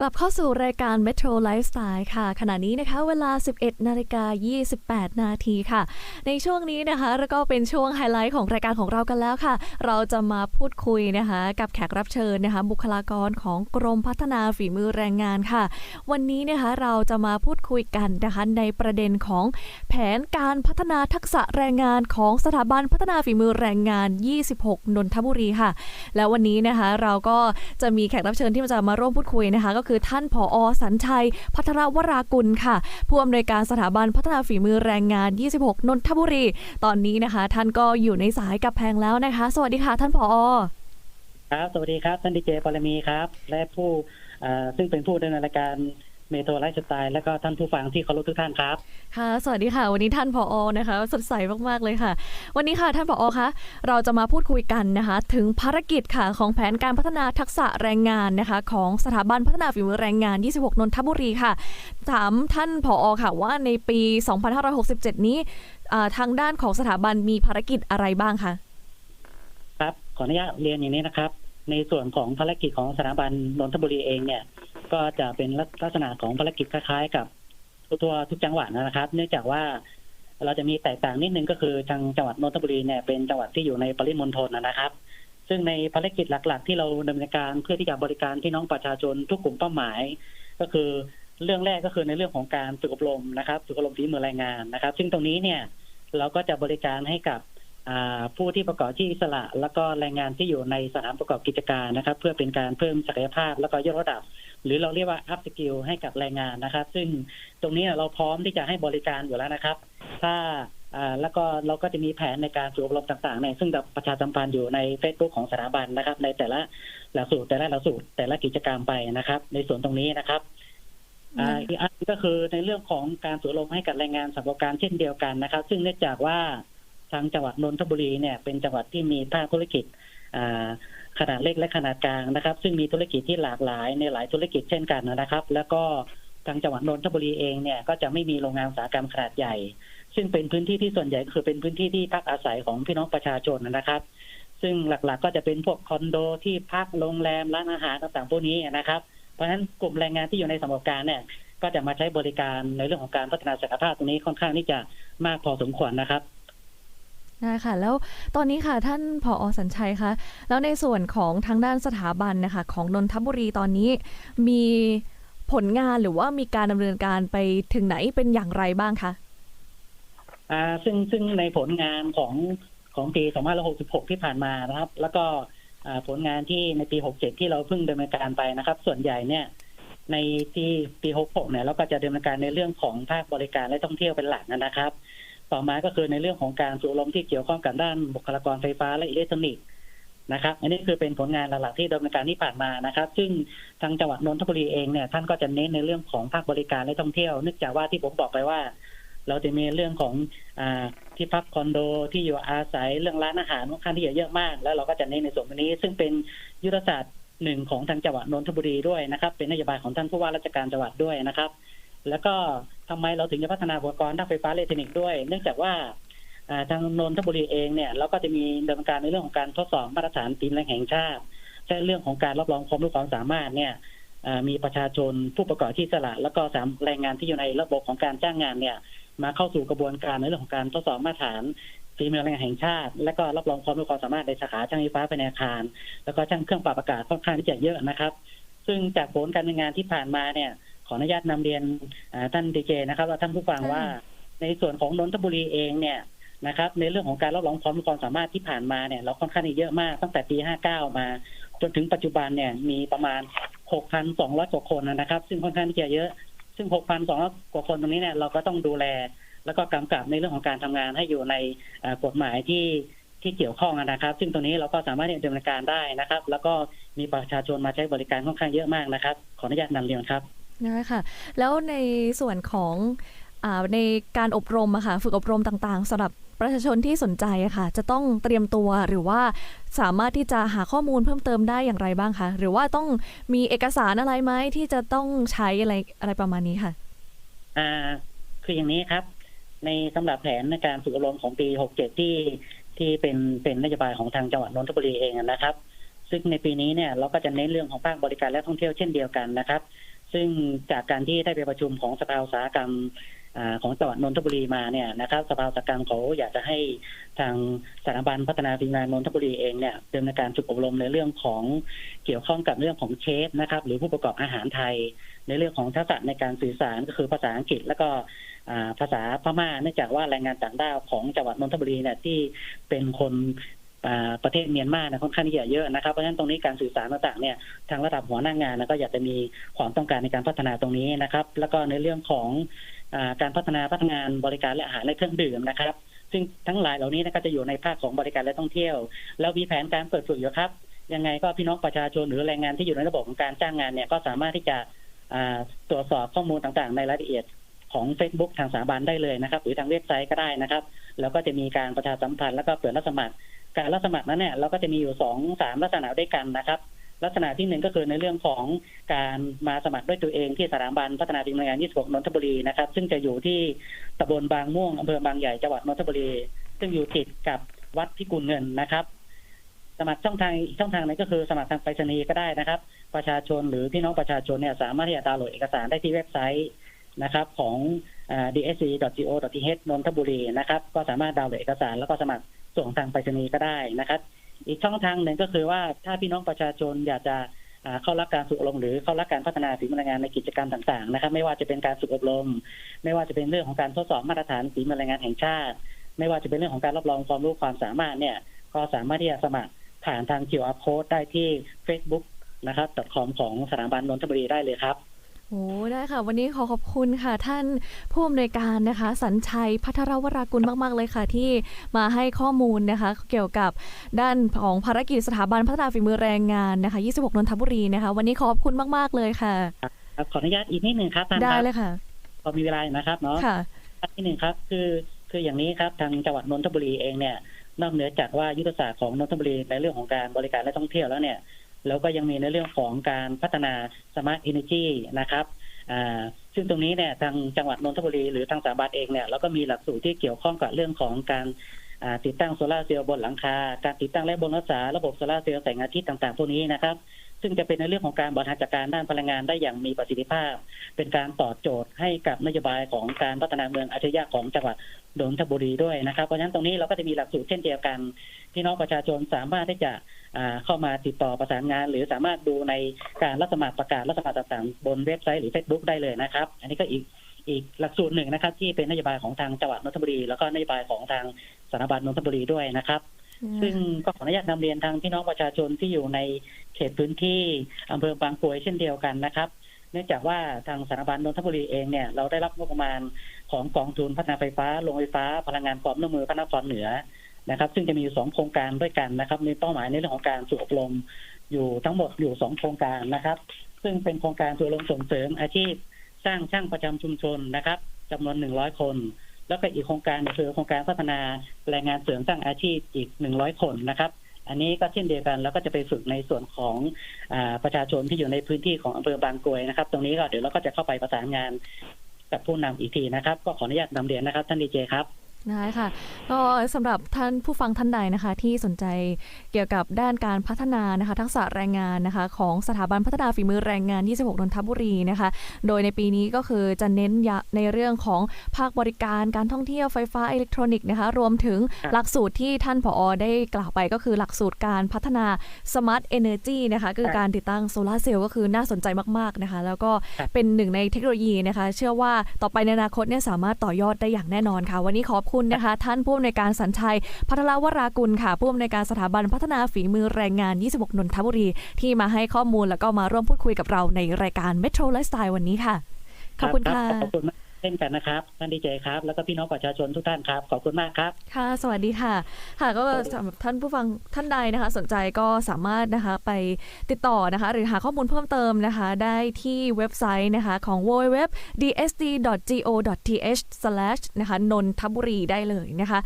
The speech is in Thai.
กลับเข้าสู่รายการ Metro Lifestyle ค่ะ ขณะนี้นะคะ เวลา 11 นาฬิกา 28 นาทีค่ะ ในช่วงนี้นะคะ แล้วก็เป็นช่วงไฮไลท์ของรายการของเรากันแล้วค่ะ เราจะมาพูดคุยนะคะ กับแขกรับเชิญนะคะ บุคลากรของกรมพัฒนาฝีมือแรงงานค่ะ วันนี้นะคะเราจะมาพูดคุยกันนะคะในประเด็นของแผนการพัฒนาทักษะแรงงานของสถาบันพัฒนาฝีมือแรงงาน 26 นนทบุรีค่ะ แล้ววันนี้นะคะเราก็จะมีแขกรับเชิญที่จะมาร่วมพูดคุยนะคะก็คือท่านผอสัญชัย พัทรวรากุลค่ะ ผู้อำนวยการสถาบันพัฒนาฝีมือแรงงาน 26 นนทบุรี ตอนนี้นะคะ ท่านก็อยู่ในสายกับแพงแล้วนะคะ สวัสดีค่ะ ท่านผอครับ สวัสดีครับ ท่านดีเจปรมีครับ และผู้ซึ่งเป็นผู้ดำเนินรายการ เมโทรไลฟ์สไตล์และก็ท่านผู้ฟังที่เคารพทุกท่านครับ ค่ะ สวัสดีค่ะ วันนี้ท่านผอนะคะ สดใสมากๆเลยค่ะ วันนี้ค่ะท่านผอคะเราจะมาพูดคุยกันนะคะ ถึงภารกิจค่ะของแผนการพัฒนาทักษะแรงงานนะคะ ของสถาบันพัฒนาฝีมือแรงงาน 26 นนทบุรีค่ะถามท่านผอค่ะ ว่าในปี 2567 นี้อ่าทางด้านของสถาบันมีภารกิจอะไรบ้างคะครับขออนุญาตเรียนอย่างนี้นะครับ ในส่วนของภารกิจของสถาบันนนทบุรีเองเนี่ย ก็จะเป็นลักษณะของภารกิจคล้ายๆ กับทั่วทุกจังหวัดนะครับ เนื่องจากว่าเราจะมีแตกต่างนิดนึงก็คือทางจังหวัดนนทบุรีเนี่ยเป็นจังหวัดที่อยู่ในปริมณฑลนะครับ ซึ่งในภารกิจหลัก ๆ ที่เราดำเนินการเพื่อที่จะบริการพี่น้องประชาชนทุกกลุ่มเป้าหมาย ก็คือเรื่องแรกก็คือในเรื่องของการฝึกอบรมนะครับฝึกอบรมฝีมือแรงงานนะครับ ซึ่งตรงนี้เนี่ยเราก็จะบริการให้กับผู้ที่ประกอบที่อิสระ แล้วก็แรงงานที่อยู่ในสถานประกอบกิจการนะครับ เพื่อเป็นการเพิ่มศักยภาพ แล้วก็ยกระดับ หรือเราเรียกว่า up skill ให้กับแรงงานนะครับ ซึ่งตรงนี้เราพร้อมที่จะให้บริการอยู่แล้วนะครับ ถ้าอ่าแล้วก็เราก็จะมีแผนในการฝึกอบรมต่างๆเนี่ยซึ่งจะประชาสัมพันธ์อยู่ใน Facebook ของสถาบันนะครับ ในแต่ละหลักสูตรแต่ละหลักสูตรแต่ละกิจกรรมไปนะครับ ในส่วนตรงนี้นะครับอ่าอีกอันก็คือในเรื่องของการสูบลมให้กับแรงงานสัมประการเช่นเดียวกันนะครับ ซึ่งเนื่องจากว่าทางจังหวัดนนทบุรีเนี่ยเป็นจังหวัดที่มีภาคธุรกิจอ่า ขนาดเล็กและขนาดกลางนะครับ ซึ่งมีธุรกิจที่หลากหลายในหลายธุรกิจเช่นกันนะครับ แล้วก็ทางจังหวัดนนทบุรีเองเนี่ยก็จะไม่มีโรงงานอุตสาหกรรมขนาดใหญ่ ซึ่งเป็นพื้นที่ที่ส่วนใหญ่คือเป็นพื้นที่ที่พักอาศัยของพี่น้องประชาชนนะครับ ซึ่งหลักๆก็จะเป็นพวกคอนโดที่พักโรงแรมร้านอาหารต่างๆพวกนี้นะครับ เพราะฉะนั้นกลุ่มแรงงานที่อยู่ในสมรการเนี่ยก็จะมาใช้บริการในเรื่องของการพัฒนาศักยภาพตรงนี้ค่อนข้างที่จะมากพอสมควรนะครับ ได้ค่ะแล้วตอนนี้ค่ะท่านผอสัญชัยคะแล้วในส่วนของทางด้านสถาบันนะคะของนนทบุรีตอนนี้มีผลงานหรือว่ามีการดำเนินการไปถึงไหนเป็นอย่างไรบ้างคะอ่าซึ่งซึ่งในผลงานของของปี 2566 ที่ผ่านมานะครับ แล้วก็ผลงานที่ในปี 67 ที่เราเพิ่งดำเนินการไปนะครับ ส่วนใหญ่เนี่ยในที่ปี 66 เนี่ยเราก็จะดำเนินการในเรื่องของภาคบริการและท่องเที่ยวเป็นหลักนะครับ ต่อมาก็คือในเรื่องของการสูบลมที่เกี่ยวข้องกับด้านบุคลากรไฟฟ้าและอิเล็กทรอนิกส์นะครับ อันนี้คือเป็นผลงานหลักๆที่ดำเนินการที่ผ่านมานะครับ ซึ่งทางจังหวัดนนทบุรีเองเนี่ยท่านก็จะเน้นในเรื่องของภาคบริการและท่องเที่ยวเนื่องจากว่าที่ผมบอกไปว่า เราจะมีเรื่องของอที่พักคอนโดที่อยู่อาศัยเรื่องร้านอาหารค่อนข้างที่จะเยอะมาก แล้วเราก็จะเน้นในส่วนนี้ ซึ่งเป็นยุทธศาสตร์หนึ่งของทางจังหวัดนนทบุรีด้วยนะครับ เป็นนโยบายของท่านผู้ว่าราชการจังหวัดด้วยนะครับ แล้วก็ทำไมเราถึงจะพัฒนาอุปกรณ์ด้านไฟฟ้าอิเล็กทรอนิกส์ด้วย เนื่องจากว่าทางนนทบุรีเองเนี่ยเราก็จะมีดำเนินการในเรื่องของการทดสอบมาตรฐานปีนแรงแห่งชาติและเรื่องของการรับรองความรู้ความสามารถเนี่ยมีประชาชนผู้ประกอบที่สละ แล้วก็สามแรงงานที่อยู่ในระบบของการจ้างงานเนี่ยมาเข้าสู่กระบวนการในเรื่องของการทดสอบมาตรฐานฝีมือแรงงานแห่งชาติ และก็รับรองความรู้ความสามารถในสาขาช่างไฟฟ้าภายในอาคาร แล้วก็ช่างเครื่องปรับอากาศค่อนข้างที่จะเยอะนะครับ ซึ่งจากผลการดำเนินงานที่ผ่านมาเนี่ย ขออนุญาตนำเรียนอ่าท่านดีเจนะครับว่าท่านผู้ฟังว่าในส่วนของนนทบุรีเองเนี่ยนะครับ ในเรื่องของการรับรองความรู้ความสามารถที่ผ่านมาเนี่ยเราค่อนข้างที่เยอะมากตั้งแต่ปี 59 มาจนถึงปัจจุบันเนี่ยมีประมาณ 6,200 กว่าคนนะครับ ซึ่งค่อนข้างที่จะเยอะ ซึ่ง 6,200 กว่าคนตรงนี้เนี่ยเราก็ต้องดูแล แล้วก็กำกับในเรื่องของการทำงานให้อยู่ในเอ่อกฎหมายที่ที่เกี่ยวข้องนะครับ ซึ่งตรงนี้เราก็สามารถที่จะดำเนินการได้นะครับ แล้วก็มีประชาชนมาใช้บริการค่อนข้างเยอะมากนะครับ ขออนุญาตนำเรียนครับ ได้ค่ะแล้วในส่วนของอในการอบรมอะค่ะฝึกอบรมต่างๆสำหรับประชาชนที่สนใจอะค่ะ จะต้องเตรียมตัวหรือว่าสามารถที่จะหาข้อมูลเพิ่มเติมได้อย่างไรบ้างคะหรือว่าต้องมีเอกสารอะไรไหมที่จะต้องใช้อะไรอะไรประมาณนี้ค่ะอ่าคืออย่างนี้ครับ ในสำหรับแผนในการฝึกอบรมของปี67ที่ที่เป็นเป็นนโยบายของทางจังหวัดนนทบุรีเองนะครับ ซึ่งในปีนี้เนี่ยเราก็จะเน้นเรื่องของภาคบริการและท่องเที่ยวเช่นเดียวกันนะครับ ซึ่งจากการที่ได้ไปประชุมของสภาอุตสาหกรรมอของจังหวัดนนทบุรีมาเนี่ยนะครับสภาอุตสาหกรรมเขาอยากจะให้ทางสถาบันพัฒนาฝีงานนนทบุรีเองเนี่ยดำเนินการฝึกอบรมในเรื่องของเกี่ยวข้องกับเรื่องของเชฟนะครับ หรือผู้ประกอบอาหารไทย ในเรื่องของทักษะในการสื่อสารก็คือภาษาอังกฤษ แล้วก็ภาษาพม่าเนื่องจากว่าแรงงานต่างด้าวของจังหวัดนนทบุรีเนี่ยที่เป็นคน ประเทศเมียนมานี่ยค่อนข้างที่จะเยอะนะครับ เพราะฉะนั้นตรงนี้การสื่อสารต่างๆเนี่ยทางระดับหัวหน้างานนะก็อยากจะมีความต้องการในการพัฒนาตรงนี้นะครับ แล้วก็ในเรื่องของอการพัฒนาพัฒนานบริการและอาหารและเครื่องดื่มนะครับ ซึ่งทั้งหลายเหล่านี้นะก็จะอยู่ในภาคของบริการและท่องเที่ยว แล้วมีแผนการเปิดฝึกอยู่ครับ ยังไงก็พี่น้องประชาชนหรือแรงงานที่อยู่ในระบบของการจ้างงานเนี่ยก็สามารถที่จะตรวจสอบข้อมูลต่างๆ ในรายละเอียดของ Facebook ทางสถาบันได้เลยนะครับ หรือทางเว็บไซต์ก็ได้นะครับ แล้วก็จะมีการประชาสัมพันธ์แล้วก็เปิดรับสมัคร การรับสมัครนั้นเนี่ยเราก็จะมีอยู่สองสามลักษณะด้วยกันนะครับ ลักษณะที่หนึ่งก็คือในเรื่องของการมาสมัครด้วยตัวเองที่สถาบันพัฒนาฝีมืองาน26นนทบุรีนะครับ ซึ่งจะอยู่ที่ตำบลบางม่วงอำเภอบางใหญ่จังหวัดนนทบุรี ซึ่งอยู่ติดกับวัดพิกุลเงินนะครับ สมัครช่องทางอีกช่องทางหนึงก็คือสมัครทางไปรษณีย์ก็ได้นะครับ ประชาชนหรือพี่น้องประชาชนเนี่ยสามารถที่จะดาวน์โหลดเอกสารได้ที่เว็บไซต์นะครับของ dsc.go.th นนทบุรีนะครับ ก็สามารถดาวน์โหลดเอกสารแล้วก็สมัคร ส่งทางไปรษณีย์ก็ได้นะครับ อีกช่องทางหนึ่งก็คือว่าถ้าพี่น้องประชาชนอยากจะเข้ารับการฝึกอบรมหรือเข้ารับการพัฒนาฝีมือแรงงานในกิจกรรมต่าง ๆ นะครับ ไม่ว่าจะเป็นการฝึกอบรม ไม่ว่าจะเป็นเรื่องของการทดสอบมาตรฐานฝีมือแรงงานแห่งชาติ ไม่ว่าจะเป็นเรื่องของการรับรองความรู้ความสามารถเนี่ย ก็สามารถที่จะสมัครผ่านทาง QR code ได้ที่ Facebook นะครับ .com ของสถาบันนนทบุรีได้เลยครับ โอ้ได้ค่ะ วันนี้ขอขอบคุณค่ะ ท่านผู้อำนวยการนะคะ สัญชัยพัทรวรากุลมาก ๆ เลยค่ะ ที่มาให้ข้อมูลนะคะ เกี่ยวกับด้านของภารกิจสถาบันพัฒนาฝีมือแรงงานนะคะ 26 นนทบุรีนะคะ วันนี้ขอบคุณมาก ๆ เลยค่ะครับขออนุญาตอีกนิดหนึ่งครับท่านคได้รับเลยค่ะ พอมีเวลาอยู่นะครับเนาะค่ะอันที่หนึ่งครับ คือคืออย่างนี้ครับทางจังหวัดนนทบุรีเองเนี่ยนอกเหนือจากว่ายุทธศาสตร์ของนนทบุรีในเรื่องของการบริการและท่องเที่ยวแล้วเนี่ย แล้วก็ยังมีในเรื่องของการพัฒนาสมาร์ทเอเนจีนะครับซึ่งตรงนี้เนี่ยทางจังหวัดนนทบุรีหรือทางสถาบันเองเนี่ยเราก็มีหลักสูตรที่เกี่ยวข้องกับเรื่องของการติดตั้งโซลาร์เซลล์บนหลังคา การติดตั้งและบนรักษาระบบโซลาร์เซลล์แสงอาทิตย์ต่างๆพวกนี้นะครับ ซึ่งจะเป็นในเรื่องของการบริหารจัดการด้านพลังงานได้อย่างมีประสิทธิภาพ เป็นการตอบโจทย์ให้กับนโยบายของการพัฒนาเมืองอัจฉริยะของจังหวัดนนทบุรีด้วยนะครับ เพราะฉะนั้นตรงนี้เราก็จะมีหลักสูตรเช่นเดียวกัน พี่น้องประชาชนสามารถที่จะ เข้ามาติดต่อประสานงาน หรือสามารถดูในการรับสมัครประกาศรับสมัครต่างๆ บนเว็บไซต์หรือ Facebook ได้เลยนะครับ อันนี้ก็อีกอีกหลักสูตรหนึ่งนะครับ ที่เป็นนโยบายของทางจังหวัดนนทบุรี แล้วก็นโยบายของทางสถาบันนนทบุรีด้วยนะครับ ซึ่งก็ขออนุญาตนำเรียนทางพี่น้องประชาชนที่อยู่ในเขตพื้นที่อำเภอบางกรวยเช่นเดียวกันนะครับเนื่องจากว่าทางสถาบันนนทบุรีเองเนี่ยเราได้รับงบประมาณของกองทุนพัฒนาไฟฟ้าโรงไฟฟ้า พลังงานความร่วมมือพระนครเหนือ นะครับ ซึ่งจะมีสองโครงการด้วยกันนะครับ มีเป้าหมายในเรื่องของการฝึกอบรมอยู่ทั้งหมดอยู่สองโครงการนะครับ ซึ่งเป็นโครงการฝึกอบรมส่งเสริมอาชีพสร้างช่างประจำชุมชนนะครับจำนวนหนึ่งร้อยคน แล้วก็อีกโครงการคือโครงการพัฒนาแรงงานเสริมสร้างอาชีพอีกหนึ่งร้อยคนนะครับ อันนี้ก็เช่นเดียวกันแล้วก็จะไปฝึกในส่วนของอประชาชนที่อยู่ในพื้นที่ของอำเภอบางกรวยนะครับ ตรงนี้ก็เดี๋ยวเราก็จะเข้าไปประสานงานกับผู้นำอีกทีนะครับ ก็ขออนุญาตนำเรียนนะครับ ท่านดีเจครับ ได้ค่ะก็สำหรับท่านผู้ฟังท่านใดนะคะ ที่สนใจเกี่ยวกับด้านการพัฒนานะคะ ทักษะแรงงานนะคะ ของสถาบันพัฒนาฝีมือแรงงาน 26นนทบุรีนะคะ โดยในปีนี้ก็คือจะเน้นยะในเรื่องของภาคบริการการท่องเที่ยวไฟฟ้าอิเล็กทรอนิกส์นะคะ รวมถึงครับหลักสูตรที่ท่านผอได้กล่าวไปก็คือหลักสูตรการพัฒนา Smart Energy นะคะคือการติดตั้งโซลาร์เซลล์ก็คือน่าสนใจมากๆนะคะ แล้วก็ครับเป็นหนึ่งในเทคโนโลยีนะคะ เชื่อว่าต่อไปในอนาคตเนี่ยสามารถต่อยอดได้อย่างแน่นอนค่ะ วันนี้ขอบคุณนะคะ ท่านผู้อำนวยการสัญชัย พัทรวรากุลค่ะ ผู้อำนวยการสถาบันพัฒนาฝีมือแรงงาน 26 นนทบุรี ที่มาให้ข้อมูลแล้วก็มาร่วมพูดคุยกับเราในรายการ Metro Lifestyle วันนี้ค่ะ ขอบคุณค่ะขอบคุณ เช่นกันนะครับท่านดีเจครับ แล้วก็พี่น้องประชาชนทุกท่านครับ ขอบคุณมากครับ ค่ะ สวัสดีค่ะ ค่ะ ก็สำหรับท่านผู้ฟังท่านใดนะคะ สนใจก็สามารถนะคะไปติดต่อนะคะ หรือหาข้อมูลเพิ่มเติมนะคะ ได้ที่เว็บไซต์นะคะของ www dsd go th นะคะนนทบุรีได้เลยนะคะ